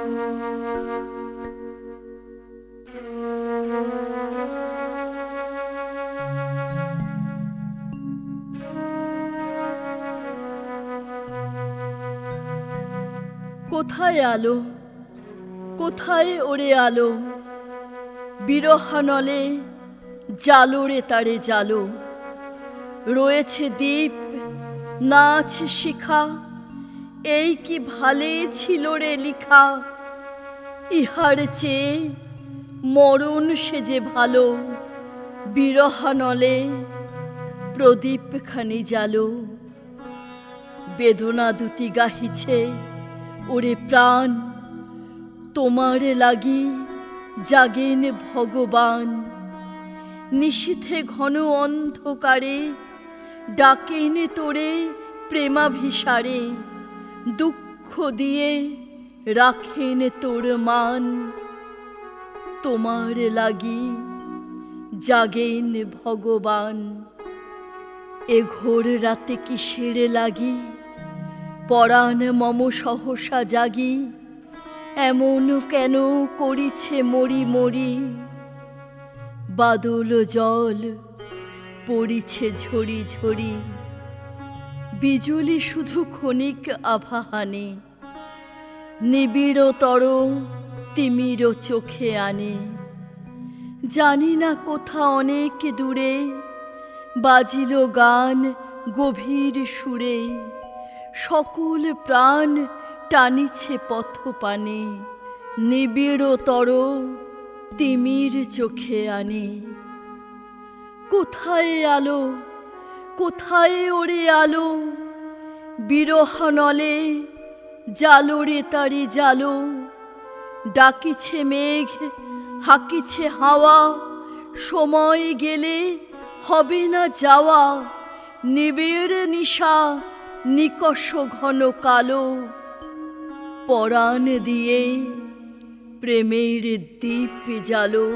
কোথায় আলো? কোথায় ওরে আলো? বিরহানলে জালোরে তারে জালো। রয়েছে দ্বীপ না আছে শিখা। এই কি ভালে ছিল রে লিখা? ইহার চেয়ে মরণ সে যে ভালো, বিরহানলে প্রদীপ খানি জালো বেদনা দুটি গাহিছে, ওরে প্রাণ, তোমার লাগি জাগেন ভগবান। নিশীথে ঘন অন্ধকারে ডাকেন তোরে প্রেমাভিসারে। দুঃখ দিয়ে রাখেন তোর মান। তোমার লাগি জাগেন ভগবান। এ ঘোর রাতে কিসের লাগি? পরাণ মম সহসা জাগি। এমন কেন করিছে মরি মরি? বাদল জল পড়িছে ঝরি ঝরি। বিজুলি শুধু ক্ষণিক আভাহানে নিবিড়তর তিমির চোখে আনে। জানি না কোথা অনেক দূরে বাজিল গান গভীর সুরে, সকল প্রাণ টানিছে পথ পানে নিবিড়তর তিমির চোখে আনে। কোথায় আলো কোথায় ওরে আলো? বিরহনলে জালো রে তারি জালো। ডাকিছে মেঘ, হাকিছে হাওয়া। সময় গেলে হবে না যাওয়া। নিবিড় নিশা, নিকষ ঘন কালো। পরাণ দিয়ে প্রেমের দ্বীপ জালো।